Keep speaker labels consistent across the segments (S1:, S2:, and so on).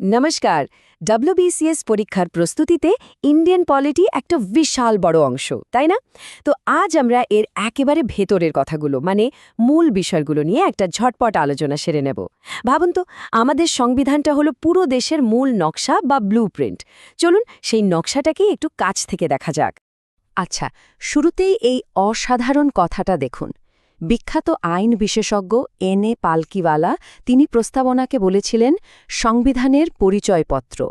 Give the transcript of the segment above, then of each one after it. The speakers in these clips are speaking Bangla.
S1: নমস্কার। ডব্লিউবিসিএস পরীক্ষার প্রস্তুতিতে ইন্ডিয়ান পলিটি একটা বিশাল বড় অংশ, তাই না? তো আজ আমরা এর একেবারে ভেতরের কথাগুলো মানে মূল বিষয়গুলো নিয়ে একটা ঝটপট আলোচনা সেরে নেব। ভাবুন তো, আমাদের সংবিধানটা হলো পুরো দেশের মূল নকশা বা ব্লুপ্রিন্ট চলুন সেই নকশাটাকেই একটু কাছ থেকে দেখা যাক।
S2: আচ্ছা শুরুতেই এই অসাধারণ কথাটা দেখুন। বিখ্যাত আইন বিশেষজ্ঞ এন এ পালকিওয়ালা তিনি প্রস্তাবনাকে বলেছিলেন, সংবিধানের পরিচয়পত্র।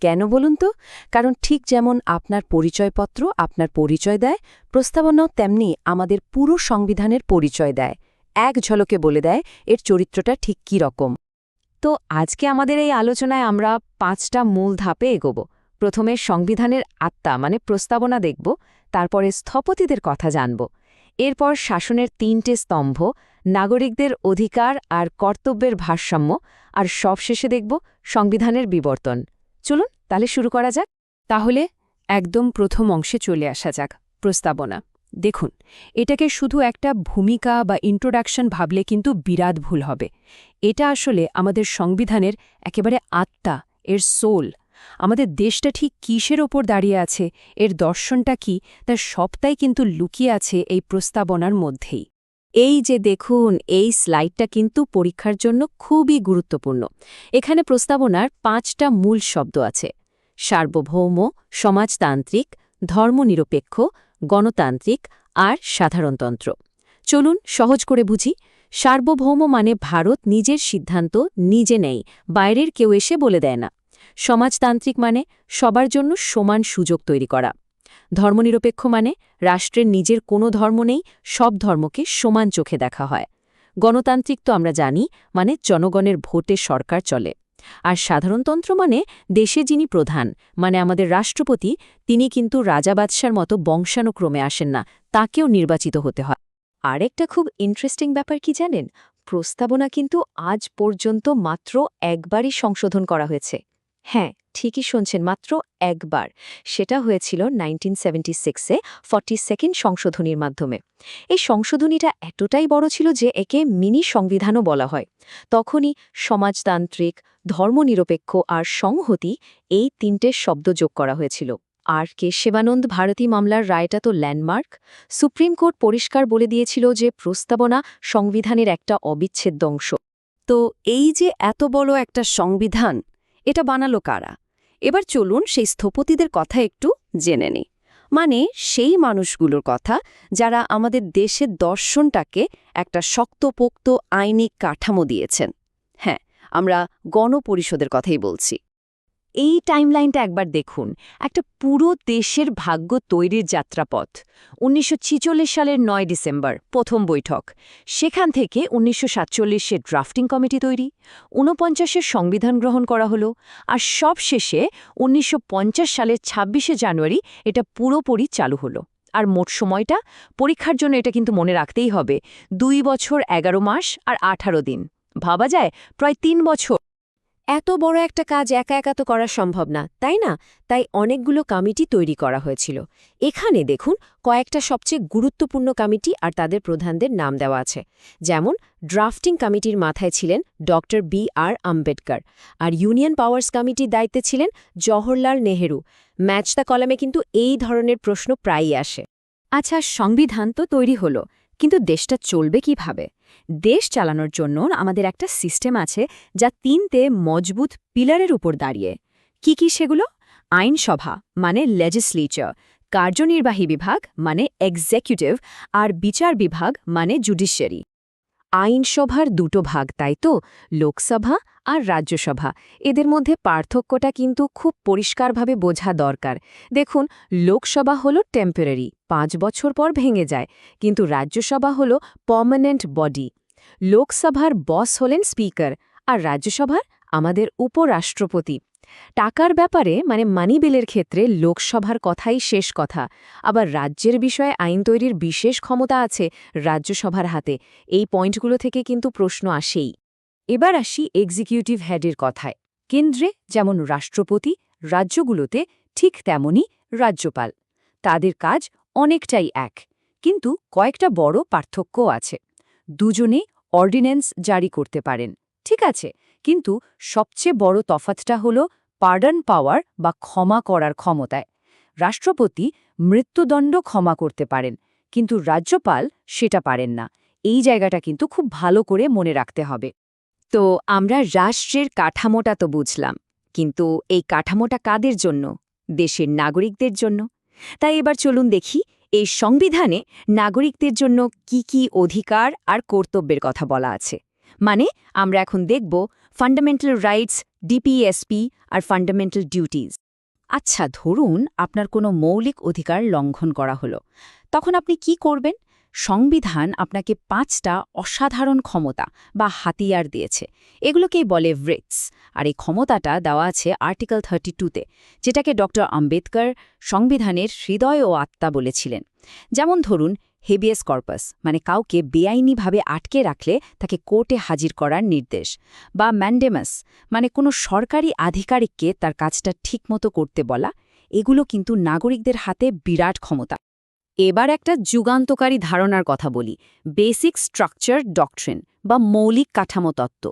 S2: কেন বলুন তো? কারণ ঠিক যেমন আপনার পরিচয়পত্র আপনার পরিচয় দেয়, প্রস্তাবনাও তেমনি আমাদের পুরো সংবিধানের পরিচয় দেয়। এক ঝলকে বলে দেয় এর চরিত্রটা ঠিক কী রকম।
S1: তো আজকে আমাদের এই আলোচনায় আমরা পাঁচটা মূল ধাপে এগোব। প্রথমে সংবিধানের আত্মা মানে প্রস্তাবনা দেখব, তারপরে স্থপতিদের কথা জানব। এরপর শাসনের তিনটে স্তম্ভ, নাগরিকদের অধিকার আর কর্তব্যের ভারসাম্য, আর সবশেষে দেখব সংবিধানের বিবর্তন। চলুন তাহলে শুরু করা যাক।
S3: তাহলে একদম প্রথম অংশে চলে আসা যাক, প্রস্তাবনা। দেখুন, এটাকে শুধু একটা ভূমিকা বা ইন্ট্রোডাকশন ভাবলে কিন্তু বিরাট ভুল হবে। এটা আসলে আমাদের সংবিধানের একেবারে আত্মা, এর সোল আমাদের দেশটা ঠিক কিসের ওপর দাঁড়িয়ে আছে? এর দর্শনটা কি? তার সবটাই কিন্তু লুকিয়ে আছে এই প্রস্তাবনার মধ্যেই।
S1: এই যে দেখুন, এই স্লাইডটা কিন্তু পরীক্ষার জন্য খুবই গুরুত্বপূর্ণ। এখানে প্রস্তাবনার পাঁচটা মূল শব্দ আছে। সার্বভৌম, সমাজতান্ত্রিক, ধর্মনিরপেক্ষ, গণতান্ত্রিক আর সাধারণতন্ত্র। চলুন সহজ করে বুঝি। সার্বভৌম মানে ভারত নিজের সিদ্ধান্ত নিজে নেই বাইরের কেউ এসে বলে দেয় না। সমাজতান্ত্রিক মানে সবার জন্য সমান সুযোগ তৈরি করা। ধর্মনিরপেক্ষ মানে রাষ্ট্রের নিজের কোনো ধর্ম নেই, সব ধর্মকে সমান চোখে দেখা হয়। গণতান্ত্রিক তো আমরা জানি মানে জনগণের ভোটে সরকার চলে। আর সাধারণতন্ত্র মানে দেশে যিনি প্রধান মানে আমাদের রাষ্ট্রপতি, তিনি কিন্তু রাজা বাদশার মতো বংশানুক্রমে আসেন না, তাকেও নির্বাচিত হতে হয়। আরেকটা খুব ইন্টারেস্টিং ব্যাপার কি জানেন? প্রস্তাবনা কিন্তু আজ পর্যন্ত মাত্র একবারই সংশোধন করা হয়েছে। হ্যাঁ ঠিকই শুনছেন, মাত্র একবার। সেটা হয়েছিল নাইনটিন সেভেন্টি সিক্সে ফর্টি সেকেন্ড সংশোধনীর মাধ্যমে। এই সংশোধনীটা এতটাই বড় ছিল যে একে মিনি সংবিধানও বলা হয়। তখনই সমাজতান্ত্রিক, ধর্মনিরপেক্ষ আর সংহতি এই তিনটে শব্দ যোগ করা হয়েছিল। আর কেশবানন্দ ভারতী মামলার রায়টা তো ল্যান্ডমার্ক। সুপ্রিম কোর্ট পরিষ্কার বলে দিয়েছিল যে প্রস্তাবনা সংবিধানের একটা অবিচ্ছেদ্য অংশ।
S2: তো এই যে এত বড় একটা সংবিধান এটা বানালো কারা? এবার চলুন সেই স্থপতিদের কথা একটু জেনে নিই। মানে সেই মানুষগুলোর কথা যারা আমাদের দেশের দর্শনটাকে একটা শক্তপোক্ত আইনি কাঠামো দিয়েছেন। হ্যাঁ আমরা গণপরিষদের কথাই বলছি।
S1: এই টাইমলাইনটা একবার দেখুন। একটা পুরো দেশের ভাগ্য তৈরির যাত্রাপথ। উনিশশো সালের নয় ডিসেম্বর, প্রথম বৈঠক। সেখান থেকে উনিশশো সাতচল্লিশের ড্রাফটিং কমিটি তৈরি ঊনপঞ্চাশের সংবিধান গ্রহণ করা হলো, আর সব শেষে উনিশশো পঞ্চাশ সালের ছাব্বিশে জানুয়ারি এটা পুরোপুরি চালু হলো। আর মোট সময়টা, পরীক্ষার জন্য এটা কিন্তু মনে রাখতেই হবে, দুই বছর এগারো মাস আর আঠারো দিন। ভাবা যায়, প্রায় তিন বছর এত বড় একটা কাজ একা একা তো করা সম্ভব না, তাই না? তাই অনেকগুলো কমিটি তৈরি করা হয়েছিল। এখানে দেখুন, কয়েকটা সবচেয়ে গুরুত্বপূর্ণ কমিটি আর তাদের প্রধানদের নাম দেওয়া আছে। যেমন, ড্রাফটিং কমিটির মাথায় ছিলেন ড. বি আর আম্বেদকর আর ইউনিয়ন পাওয়ার্স কমিটির দায়িত্বে ছিলেন জওহরলাল নেহেরু। ম্যাচ দ্য কলামে কিন্তু এই ধরনের প্রশ্ন প্রায়ই আসে। আচ্ছা সংবিধান তো তৈরি হলো, কিন্তু দেশটা চলবে কীভাবে? দেশ চালানোর জন্য আমাদের একটা সিস্টেম আছে যা তিনতে মজবুত পিলারের উপর দাঁড়িয়ে। কি কি সেগুলো? আইনসভা মানে লেজিসলেচার কার্যনির্বাহী বিভাগ মানে এক্সিকিউটিভ আর বিচার বিভাগ মানে জুডিশিয়ারি আইনসভার দুটো ভাগ, তাই তো? লোকসভা আর রাজ্যসভা। এদের মধ্যে পার্থক্যটা কিন্তু খুব পরিষ্কারভাবে বোঝা দরকার। দেখুন, লোকসভা হলো টেম্পোরারি পাঁচ বছর পর ভেঙে যায়, কিন্তু রাজ্যসভা হল পার্মানেন্ট বডি লোকসভার বস হলেন স্পিকার আর রাজ্যসভার আমাদের উপরাষ্ট্রপতি। টাকার ব্যাপারে মানে মানি বিলের ক্ষেত্রে লোকসভার কথাই শেষ কথা। আবার রাজ্যের বিষয়ে আইন তৈরির বিশেষ ক্ষমতা আছে রাজ্যসভার হাতে। এই পয়েন্টগুলো থেকে কিন্তু প্রশ্ন আসেই। এবার আসি এক্সিকিউটিভ হেডের কথায়। কেন্দ্রে যেমন রাষ্ট্রপতি, রাজ্যগুলোতে ঠিক তেমনই রাজ্যপাল। তাদের কাজ অনেকটাই এক, কিন্তু কয়েকটা বড় পার্থক্য আছে। দুজনে অর্ডিন্যান্স জারি করতে পারেন, ঠিক আছে? কিন্তু সবচেয়ে বড় তফাতটা হল পার্ডন পাওয়ার বা ক্ষমা করার ক্ষমতায়। রাষ্ট্রপতি মৃত্যুদণ্ড ক্ষমা করতে পারেন, কিন্তু রাজ্যপাল সেটা পারেন না। এই জায়গাটা কিন্তু খুব ভালো করে মনে রাখতে হবে। তো আমরা রাষ্ট্রের কাঠামোটা তো বুঝলাম, কিন্তু এই কাঠামোটা কাদের জন্য? দেশের নাগরিকদের জন্য? তাই এবার চলুন দেখি, এই সংবিধানে নাগরিকদের জন্য কি কি অধিকার আর কর্তব্যের কথা বলা আছে। মানে আমরা এখন দেখব ফান্ডামেন্টাল রাইটস ডিপিএসপি আর ফান্ডামেন্টাল ডিউটিজ আচ্ছা ধরুন আপনার কোনো মৌলিক অধিকার লঙ্ঘন করা হলো। তখন আপনি কি করবেন? সংবিধান আপনাকে পাঁচটা অসাধারণ ক্ষমতা বা হাতিয়ার দিয়েছে। এগুলোকেই বলে ভ্রিটস আর এই ক্ষমতাটা দেওয়া আছে আর্টিকেল থার্টি টুতে যেটাকে ডক্টর আম্বেদকর সংবিধানের হৃদয় ও আত্মা বলেছিলেন। যেমন ধরুন হেবিয়াস কর্পাস মানে কাউকে বেআইনিভাবে আটকে রাখলে তাকে কোর্টে হাজির করার নির্দেশ, বা ম্যান্ডেমাস মানে কোনো সরকারি আধিকারিককে তার কাজটা ঠিকমতো করতে বলা, এগুলো কিন্তু নাগরিকদের হাতে বিরাট ক্ষমতা। এবার একটা যুগান্তকারী ধারণার কথা বলি বেসিক স্ট্রাকচার ডকট্রিন বা মৌলিক কাঠামো তত্ত্ব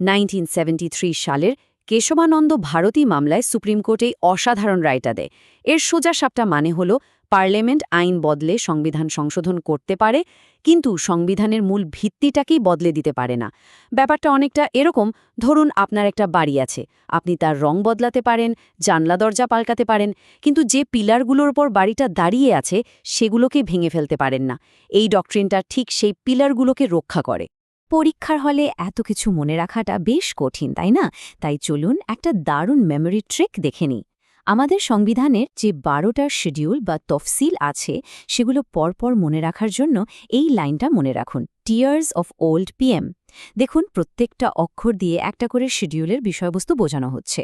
S1: 1973 সালের কেশবানন্দ ভারতী মামলায় সুপ্রিম কোর্টে অসাধারণ রায়টা দেয়। এর সোজা সাপটা মানে হল, পার্লামেন্ট আইন বদলে সংবিধান সংশোধন করতে পারে, কিন্তু সংবিধানের মূল ভিত্তিটাকেই বদলে দিতে পারে না। ব্যাপারটা অনেকটা এরকম, ধরুন আপনার একটা বাড়ি আছে, আপনি তার রং বদলাতে পারেন, জানলা দরজা পাল্টাতে পারেন, কিন্তু যে পিলারগুলোর ওপর বাড়িটা দাঁড়িয়ে আছে, সেগুলোকে ভেঙে ফেলতে পারেন না। এই ডকট্রিনটা ঠিক সেই পিলারগুলোকে রক্ষা করে। পরীক্ষার হলে এত কিছু মনে রাখাটা বেশ কঠিন, তাই না? তাই চলুন একটা দারুণ মেমোরি ট্রিক দেখে নিই। আমাদের সংবিধানের যে বারোটার শিডিউল বা তফসিল আছে, সেগুলো পরপর মনে রাখার জন্য এই লাইনটা মনে রাখুন টিয়ার্স অফ ওল্ড পিএম দেখুন, প্রত্যেকটা অক্ষর দিয়ে একটা করে শিডিউলের বিষয়বস্তু বোঝানো হচ্ছে।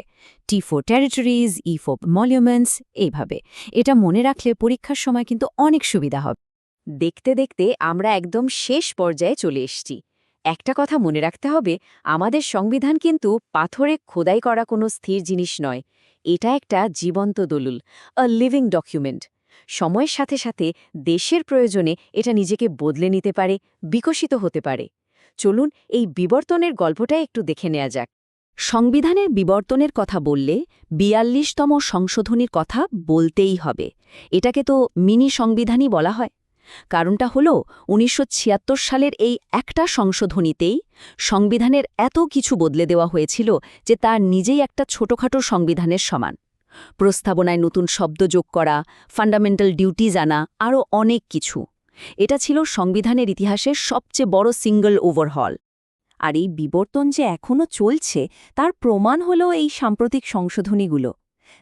S1: T four territories E for monuments এইভাবে। এটা মনে রাখলে পরীক্ষার সময় কিন্তু অনেক সুবিধা হবে। দেখতে দেখতে আমরা একদম শেষ পর্যায়ে চলে এসছি। একটা কথা মনে রাখতে হবে, আমাদের সংবিধান কিন্তু পাথরে খোদাই করা কোনো স্থির জিনিস নয়। এটা একটা জীবন্ত দলিল আ লিভিং ডকুমেন্ট সময়ের সাথে সাথে দেশের প্রয়োজনে এটা নিজেকে বদলে নিতে পারে, বিকশিত হতে পারে। চলুন এই বিবর্তনের গল্পটা একটু দেখে নেওয়া যাক। সংবিধানের বিবর্তনের কথা বললে বিয়াল্লিশতম সংশোধনীর কথা বলতেই হবে। এটাকে তো মিনি সংবিধানই বলা হয়। কারণটা হল উনিশশো ছিয়াত্তর সালের এই একটা সংশোধনীতেই সংবিধানের এত কিছু বদলে দেওয়া হয়েছিল যে তার নিজেই একটা ছোটখাটো সংবিধানের সমান। প্রস্তাবনায় নতুন শব্দ যোগ করা, ফান্ডামেন্টাল ডিউটি জানা, আরও অনেক কিছু। এটা ছিল সংবিধানের ইতিহাসের সবচেয়ে বড় সিঙ্গল ওভারহল। আর এই বিবর্তন যে এখনও চলছে, তার প্রমাণ হল এই সাম্প্রতিক সংশোধনীগুলো।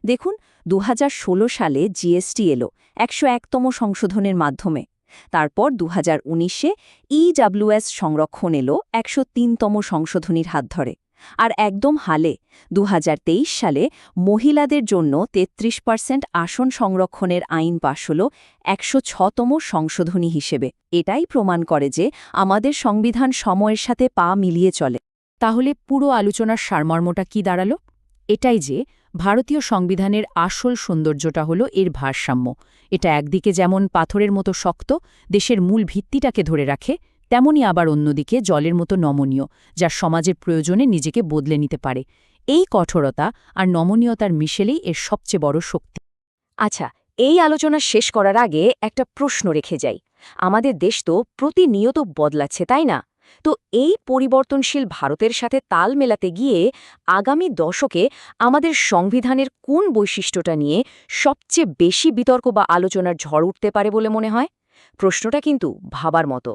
S1: দেখুন দু হাজার ষোলো সালে জিএসটি এলো, একশো একতম সংশোধনের মাধ্যমে। তারপর দু হাজার উনিশে ইডাব্লিউএস সংরক্ষণ এলো, একশো তিনতম সংশোধনীর হাত ধরে। আর একদম হালে, দুহাজার তেইশ সালে মহিলাদের জন্য ৩৩ পার্সেন্ট আসন সংরক্ষণের আইন পাশ হল, একশো ছতম সংশোধনী হিসেবে। এটাই প্রমাণ করে যে আমাদের সংবিধান সময়ের সাথে পা মিলিয়ে চলে।
S3: তাহলে পুরো আলোচনার সারমর্মটা কি দাঁড়াল? এটাই যে ভারতীয় সংবিধানের আসল সৌন্দর্যটা হলো এর ভারসাম্য। এটা একদিকে যেমন পাথরের মতো শক্ত, দেশের মূল ভিত্তিটাকে ধরে রাখে, তেমনি আবার অন্যদিকে জলের মতো নমনীয়, যা সমাজের প্রয়োজনে নিজেকে বদলে নিতে পারে। এই কঠোরতা আর নমনীয়তার মিশেলেই এর সবচেয়ে বড় শক্তি।
S1: আচ্ছা এই আলোচনা শেষ করার আগে একটা প্রশ্ন রেখে যাই। আমাদের দেশ তো প্রতিনিয়ত বদলাচ্ছে, তাই না? তো এই পরিবর্তনশীল ভারতের সাথে তাল মেলাতে গিয়ে আগামী দশকে আমাদের সংবিধানের কোন বৈশিষ্ট্যটা নিয়ে সবচেয়ে বেশি বিতর্ক বা আলোচনার ঝড় উঠতে পারে বলে মনে হয়? প্রশ্নটা কিন্তু ভাবার মতো।